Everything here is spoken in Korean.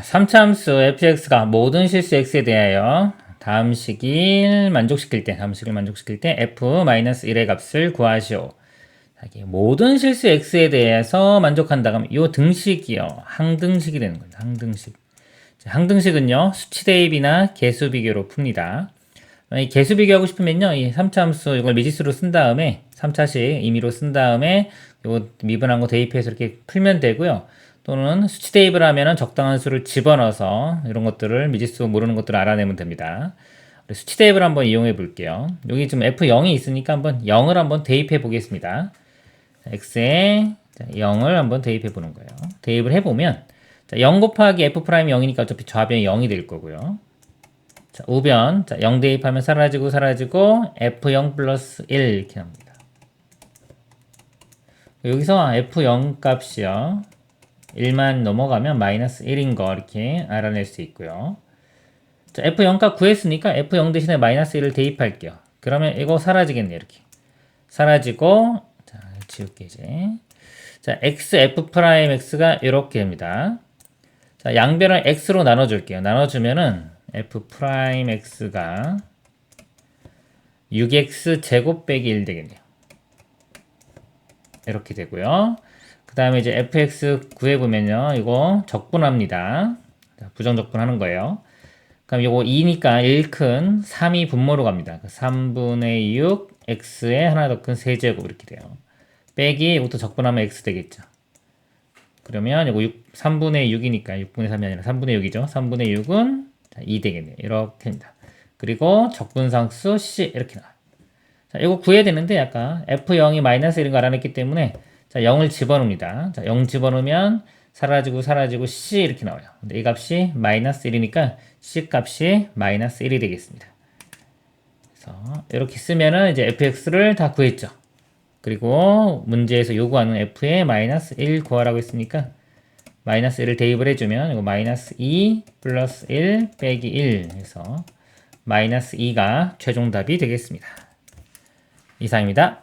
3차 함수 fx가 모든 실수 x에 대하여 다음 식을 만족시킬 때, 다음 식을 만족시킬 때 f-1의 값을 구하시오. 모든 실수 x에 대해서 만족한다 그러면 이 등식이요. 항등식이 되는 거죠. 항등식. 자, 항등식은요. 수치 대입이나 개수 비교로 풉니다. 이 개수 비교하고 싶으면요. 이 3차 함수 이걸 미지수로 쓴 다음에 3차식 임의로 쓴 다음에 요 미분한 거 대입해서 이렇게 풀면 되고요. 또는 수치 대입을 하면은 적당한 수를 집어넣어서 이런 것들을 미지수 모르는 것들을 알아내면 됩니다. 수치 대입을 한번 이용해 볼게요. 여기 지금 F0이 있으니까 한번 0을 한번 대입해 보겠습니다. x에 0을 한번 대입해 보는 거예요. 대입을 해보면 자, 0 곱하기 f 프라임 0이니까 어차피 좌변이 0이 될 거고요. 자, 우변 자, 0 대입하면 사라지고 사라지고 f0 플러스 1 이렇게 합니다. 여기서 f0 값이요. 1만 넘어가면 마이너스 1인 거 이렇게 알아낼 수 있고요. 자, f0 값 구했으니까 f0 대신에 마이너스 1을 대입할게요. 그러면 이거 사라지겠네요. 이렇게. 사라지고 자, 지울게 이제. 자, x f 프라임 x가 이렇게 됩니다. 자, 양변을 x로 나눠 줄게요. 나눠 주면은 f 프라임 x가 6x 제곱 빼기 1 되겠네요. 이렇게 되고요. 그 다음에 이제 fx 구해보면요. 이거 적분합니다. 자, 부정 적분하는 거예요. 그럼 이거 2니까 1큰 3이 분모로 갑니다. 3분의 6 x에 하나 더 큰 세제곱 이렇게 돼요. 빼기 이것도 적분하면 x 되겠죠. 그러면 이거 6, 3분의 6이니까 6분의 3이 아니라 3분의 6이죠. 3분의 6은 2 되겠네요. 이렇게 됩니다. 그리고 적분상수 c 이렇게 나와요. 자, 이거 구해야 되는데 아까 f0이 마이너스 이런 거 알아냈기 때문에 자, 0을 집어넣습니다. 자, 0 집어넣으면 사라지고 사라지고 c 이렇게 나와요. 근데 이 값이 마이너스 1이니까 c 값이 마이너스 1이 되겠습니다. 그래서 이렇게 쓰면은 이제 fx를 다 구했죠. 그리고 문제에서 요구하는 f의 마이너스 1 구하라고 했으니까 마이너스 1을 대입을 해주면 이거 마이너스 2 플러스 1 빼기 1 해서 마이너스 2가 최종 답이 되겠습니다. 이상입니다.